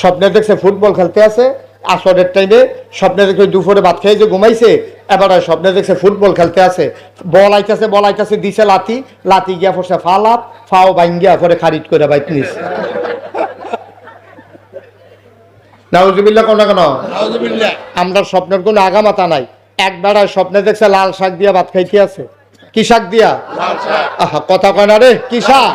স্বপ্নে দেখছে ফুটবল খেলতে আছে আসরের টাইমে স্বপ্নে দেখে দুপুরে ভাত খেয়ে যে ঘুমাইছে এবার স্বপ্নে দেখছে ফুটবল খেলতে আছে। বল আইতাছে বল আইতাছে দিছে লাতি লাতি গিয়া পড়ছে ফা লাভ ফাও বাইঙ্গিয়া পরে খারিজ করে বাইক নিস নাউজুবিল্লাহ কোন? কেন আমরা স্বপ্নের কোনো আগামাতা নাই। একবার স্বপ্নে দেখছে লাল শাক দিয়া ভাত খাইতে আছে। কি শাক দিয়া? আহা কথা কয় না রে কি শাক।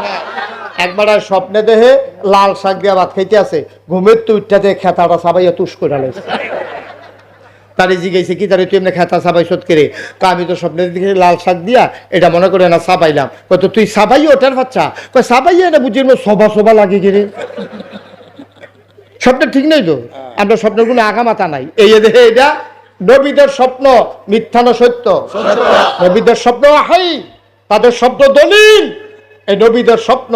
একবার আর স্বপ্নে দেহে লাল শাক দিয়া ভাত খাইতে আছে ঘুমের তো উঠতে খেতাটা সাবাইয়া তুষ করে লাইছে। তারে জিজ্ঞাসা কি তারে তুই এমনি খেতা সাবাই সত করে কা আমি তো স্বপ্নের দিকে লাল শাক দিয়া এটা মনে করে না সাবাইলাম কত তুই সাবাই ওটার বাচ্চা? কয় সাবাইয়া না বুঝি সবা সবা লাগে গেলে স্বপ্ন ঠিক নেই তো? আমরা স্বপ্নের কোনো আগামাতা নাই। এই যে দেখে এটা নবীদের স্বপ্ন মিথ্যা না সত্য? নবীদের স্বপ্ন হাই তাদের স্বপ্ন দলিল। এই নবীদের স্বপ্ন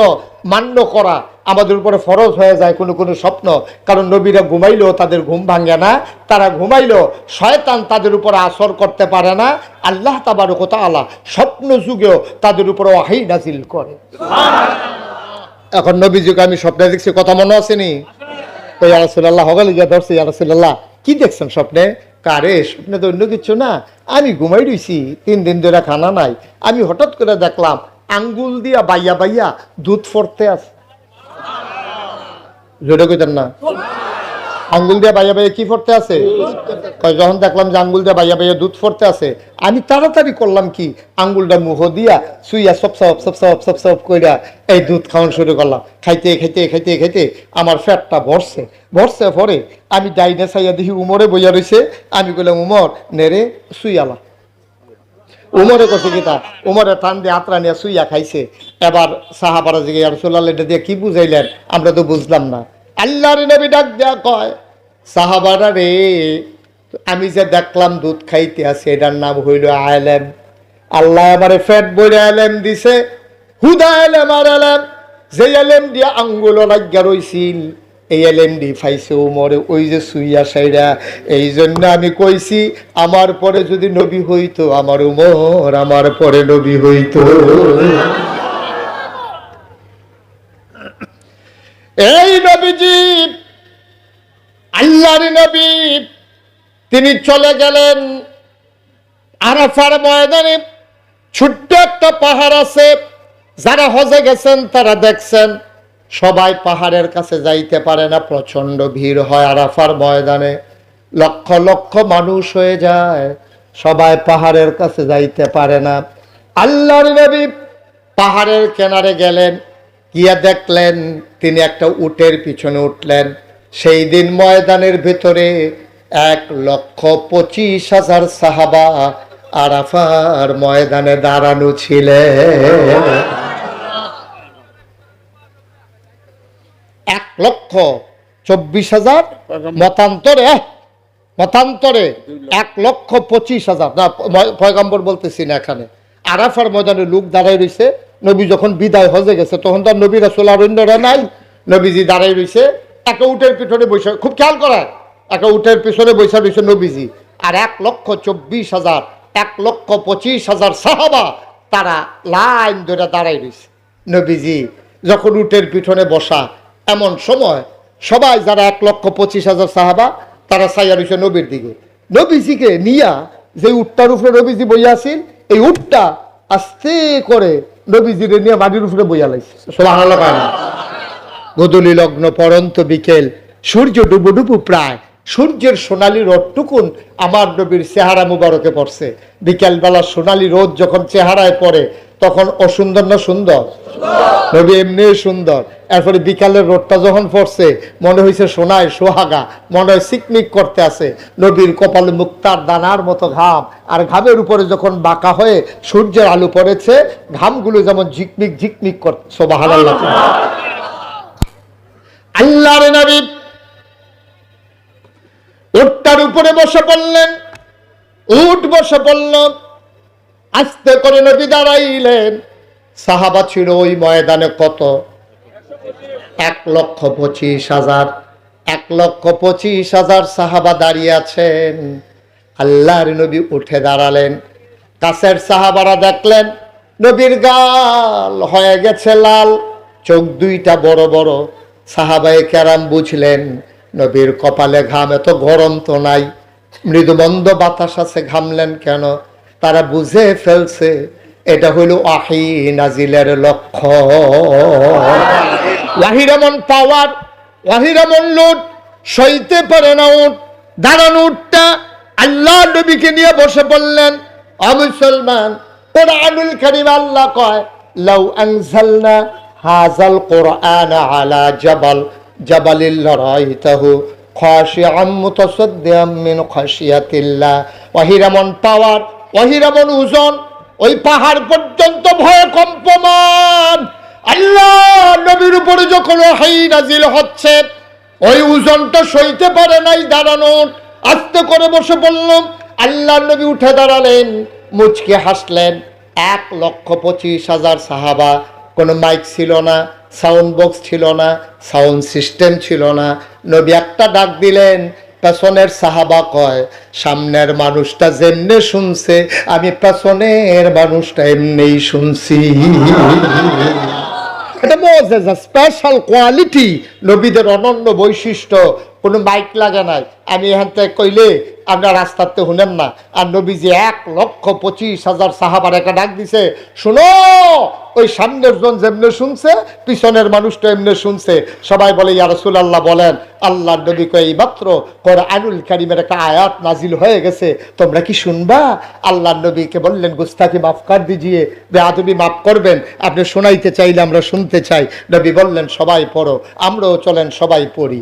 মান্য করা আমাদের উপরে ফরজ হয়ে যায় কোনো কোনো স্বপ্ন। কারণ নবীরা ঘুমাইলেও তাদের ঘুম ভাঙে না তারা ঘুমাইলেও শয়তান তাদের উপরে আসর করতে পারে না। আল্লাহ তাবারক আল্লাহ স্বপ্ন যুগেও তাদের উপরে ওয়াহাই নাজিল করে। এখন নবী যুগে আমি স্বপ্নে দেখছি কথা মনে আসেনি তো ইয়ারসুল্লাহ হবে গিয়ে ধরছে ইয়ারসুল্লাহ কি দেখছেন স্বপ্নে? কারে স্বপ্নে তো অন্য কিছু না আমি ঘুমাই রইছি তিন দিন ধরে খানা নাই আমি হঠাৎ করে দেখলাম আঙ্গুল দিয়া বাইয়া বাইয়া দুধ ফরতে আছে। জোরে কইতেন না। আঙ্গুল দিয়ে বাইয়া বাইয়া কি ফরতে আছে? যখন দেখলাম যে আঙ্গুল দিয়ে বাইয়া বাইয়া দুধ ফরতে আছে, আমি তাড়াতাড়ি করলাম কি, আঙ্গুলটা মুহ দিয়া সুইয়া সব সব সব সব সব সব কইরা এই দুধ খাওয়ান শুরু করলাম। খাইতে খাইতে খাইতে খাইতে আমার ফ্যাটটা ভরছে। ভরছে ভরে আমি ডাইনে সাইয়া দেখি উমরে বইয়া রইছে। আমি কইলাম, উমর নেরে সুইয়ালা উমরে কছে কি তা? উমরে টান দিয়ে আত্রা নিয়ে সুইয়া খাইছে। এবার সাহাবারা জিগে আর সোলাল এটা দিয়ে কি বুঝাইলেন? আমরা তো বুঝলাম না। আল্লাহর নবী ডাক দেয়া কয়, সাহাবারা রে, আমি যে দেখলাম দুধ খাইতে আছে, এটার নাম হইল আলেম। আল্লাহ আমারে ফ্যাট বইরে আলেম দিছে। হুদা আলেম আর আলেম যে আলেম দিয়ে আঙ্গুল লাগিয়া রইছিল। এই এলেম ডি ফাইছে উমরে, ওই যে সুইয়া সাইরা এই জন্য আমি কইছি, আমার পরে যদি নবী হইতো, আমার উমর আমার পরে নবী হইতো। এই নবীজি, আল্লাহর নবী, তিনি চলে গেলেন আরাফার ময়দানে। ছোট্ট একটা পাহাড় আছে, যারা হজে গেছেন, তারা দেখছেন। সবাই পাহাড়ের কাছে যাইতে পারে না প্রচণ্ড ভিড় হয় আরাফার ময়দানে। লক্ষ লক্ষ মানুষ হয়ে যায়, সবাই পাহাড়ের কাছে যাইতে পারে না। আল্লাহর নবী পাহাড়ের কেনারে গেলেন, গিয়া দেখলেন তিনি একটা উটের পিছনে উঠলেন। সেই দিন ময়দানের ভিতরে এক লক্ষ পঁচিশ হাজার সাহাবা আরাফার ময়দানে দাঁড়ানো ছিলেন এক লক্ষ চব্বিশ হাজার মতান্তরে আহ, মতান্তরে এক লক্ষ পঁচিশ হাজার। না পয়গম্বর বলতেছি না এখানে। আরাফার ময়দানে লোক দাঁড়াই রইছে। নবী যখন বিদায় হজে গেছে তখন তো নবী রাসুল আর অন্যরা নাই। নবীজি দাঁড়াই রইছে। একটা উটের পিছনে বৈশা খুব খেয়াল করা একটা উটের পিছনে বৈশা রইছে নবীজি। আর এক লক্ষ চব্বিশ হাজার এক লক্ষ পঁচিশ হাজার সাহাবা তারা লাইন ধরে দাঁড়াই রইছে। নবীজি যখন উটের পিছনে বসা এমন সময় সবাই যারা এক লক্ষ পঁচিশ হাজার সাহাবা, তারা সাইয়া রয়েছে নবীর দিকে। নবীজিকে নিয়া যে উটটার উপরে নবীজি বইয়া আসিল এই উটটা আস্তে করে নবীজির নিয়ে বাড়ির উপরে বইয়া লাইছে। গদলি লগ্ন পরন্ত বিকেল, সূর্য ডুবু ডুবু প্রায়। সূর্যের সোনালি রোদটুকুন আমার নবীর চেহারা মুবারকে পড়ছে। বিকেলবেলা সোনালি রোদ যখন চেহারায় পড়ে তখন অসুন্দর না সুন্দর? নবী এমনি সুন্দর। এরপরে বিকালের রোদটা যখন পড়ছে মনে হয়েছে সোনায় সোহাগা মনে হয় সিকমিক করতে আছে। নবীর কপালে মুক্তার দানার মতো ঘাম। আর ঘামের উপরে যখন বাঁকা হয়ে সূর্যের আলো পড়েছে ঘামগুলো যেমন ঝিকমিক ঝিকমিক করছে আল্লাহ আল্লাহর নবী উটটার উপরে বসে পড়লেন উঠ বসে পড়ল আস্তে করে নবী দাঁড়াইলেন। সাহাবা ছিল ওই ময়দানে কত? এক লক্ষ পঁচিশ হাজার। এক লক্ষ পঁচিশ হাজার সাহাবা দাঁড়িয়ে আছেন। আল্লাহর নবী উঠে দাঁড়ালেন। কাছের সাহাবারা দেখলেন, নবীর গাল হয়ে গেছে লাল, চোখ দুইটা বড় বড়। সাহাবায়ে কেরাম বুঝলেন, নবীর কপালে ঘাম এত গরম তো নাই। মৃদুমন্দ বাতাস আছে, ঘামলেন কেন? তারা বুঝে ফেলছে, এটা হইল আহি নাজিলের লক্ষ্য ওয়াহির এমন পাওয়ার ওয়াহির এমন লুট সইতে পারে না উঠ দাঁড়ানো উঠটা আল্লাহ নবীকে নিয়ে বসে পড়লেন অমুসলমান কোরআনুল করিম আল্লাহ কয়, লাউ আনজালনা হাজাল কোরআন আলা জাবাল, জাবালিল রাইতাহু খাশিআম মুতাসাদ্দিআম মিন খাশিয়াতিল্লাহ। ওয়াহিরামন পাওয়ার ওয়াহিরামন উজন, ওই পাহাড় পর্যন্ত ভয়ে কম্পমান। আল্লাহ নবীর উপরে যখন হাই নাজিল হচ্ছে, ওই ওজনটা সইতে পারে নাই দাঁড়ানো আস্তে করে বসে বললাম, আল্লাহ নবী উঠে দাঁড়ালেন, মুচকে হাসলেন। এক লক্ষ পঁচিশ হাজার সাহাবা, কোনো মাইক ছিল না, সাউন্ড বক্স ছিল না, সাউন্ড সিস্টেম ছিল না। নবী একটা ডাক দিলেন পেছনের সাহাবা কয়, সামনের মানুষটা যেমনে শুনছে, আমি পেছনের মানুষটা এমনি শুনছি। এটা মজেজা স্পেশাল কোয়ালিটি নবীদের অনন্য বৈশিষ্ট্য। কোনো মাইক লাগে নাই। আমি এখান থেকে কইলে আমরা রাস্তাতে শুনেন না। আর নবীজি এক লক্ষ পঁচিশ হাজার সাহাবার একটা ডাক দিছে, শুনো, ওই সামনের জন যেমনে শুনছে, পিছনের মানুষটা এমনি শুনছে। সবাই বলে, ইয়া রাসূলুল্লাহ, বলেন আল্লাহ নবী কয় মাত্র কর আনুল কারিমের একটা আয়াত নাজিল হয়ে গেছে। তোমরা কি শুনবা? আল্লাহ নবীকে বললেন গুস্তাকি মাফ কর দিজিয়ে বেআদবি মাফ করবেন। আপনি শোনাইতে চাইলে আমরা শুনতে চাই। নবী বললেন, সবাই পড়ো, আমরাও চলেন, সবাই পড়ি।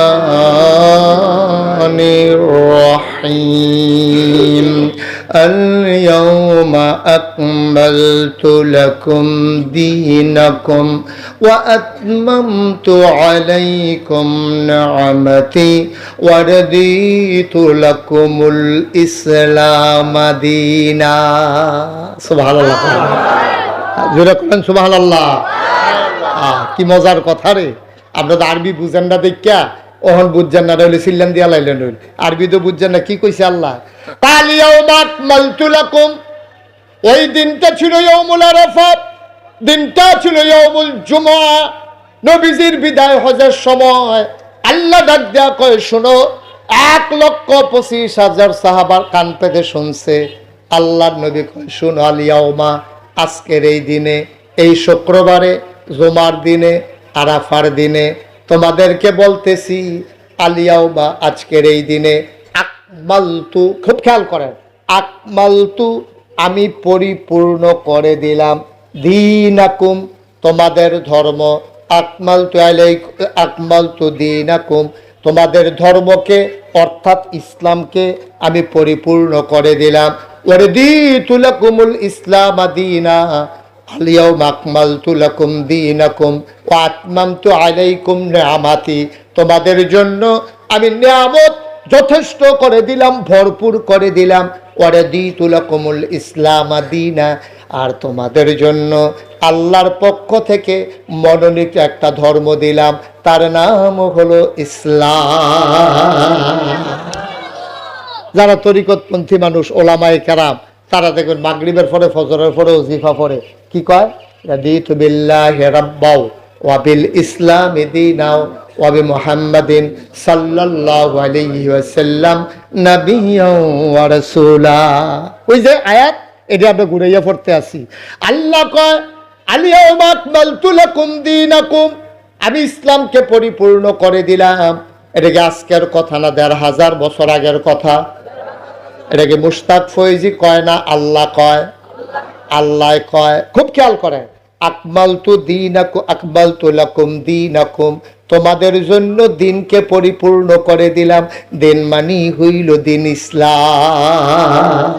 اليوم أكملت لكم دينكم وأتممت عليكم نعمتي ورديت لكم الإسلام دينا سبحان الله জোরে করেন সুবাহান আল্লাহ কি মজার কথা রে আমরা তো আরবি বুঝেন না দেখা ওহন বুঝছেন না রইলে সিল্লাম দিয়া লাইলেন রইল আরবি তো বুঝছেন না কি কইছে আল্লাহ ওই দিনটা ছিল আরাফাত, দিনটা ছিল ইয়াউমুল জুমআ। নবীজির বিদায় হজের সময়। আল্লাহ ডাক এক লক্ষ পঁচিশ হাজার সাহাবার কান শুনছে। আল্লাহ নবী কয়, শোনো আলিয়াউমা আজকের এই দিনে, এই শুক্রবারে, জুমার দিনে, আরাফার দিনে, তোমাদেরকে বলতেছি আলিয়াও বা আজকের এই দিনে আকমালতু খুব খেয়াল করেন আকমালতু আমি পরিপূর্ণ করে দিলাম। দিনাকুম, তোমাদের ধর্ম আকমালতু আলাই আকমালতু দিনাকুম, তোমাদের ধর্মকে, অর্থাৎ ইসলামকে আমি পরিপূর্ণ করে দিলাম। ওরে দি তুলাকুমুল ইসলাম দিনা আলিয়াউম আকমালতু লাকুম দীনাকুম, ওয়া আতমামতু আলাইকুম নিআমাতি তোমাদের জন্য আমি নিয়ামত যথেষ্ট করে দিলাম, ভরপুর করে দিলাম। ওয়ারে দিতু লাকুমুল ইসলাম দীনা। আর তোমাদের জন্য আল্লাহর পক্ষ থেকে মনোনীত একটা ধর্ম দিলাম। তার নাম হলো ইসলাম। যারা তরিকতপন্থী মানুষ, ওলামায়ে কারাম, তারা দেখবেন মাগরিবের পরে, ফজরের পরে, ওজিফা পরে। কি কয়? রাদিতু বিল্লাহি রাব্বাও ওয়া বিল ইসলামি দীনাও ওয়া বি মুহাম্মাদিন সাল্লাল্লাহু আলাইহি ওয়াসাল্লাম নাবিয়্যাও ওয়া রাসূলা। ওই যে আয়াত, এটা আমরা ঘুরাইয়া পড়তে আসি। আল্লাহ কয় আলিয়াউমা আকমালতু লাকুম দীনাকুম। আমি ইসলামকে পরিপূর্ণ করে দিলাম। এটা কি আজকের কথা না, দেড় হাজার বছর আগের কথা। এটাকে মুস্তাক ফৈজি কয় না, আল্লাহ কয়। আল্লাহ কয়। খুব খেয়াল করেন। আকমাল তু দিন আকমাল লাকুম দিন তোমাদের জন্য দিনকে পরিপূর্ণ করে দিলাম। দিন মানি হইল দিন ইসলাম।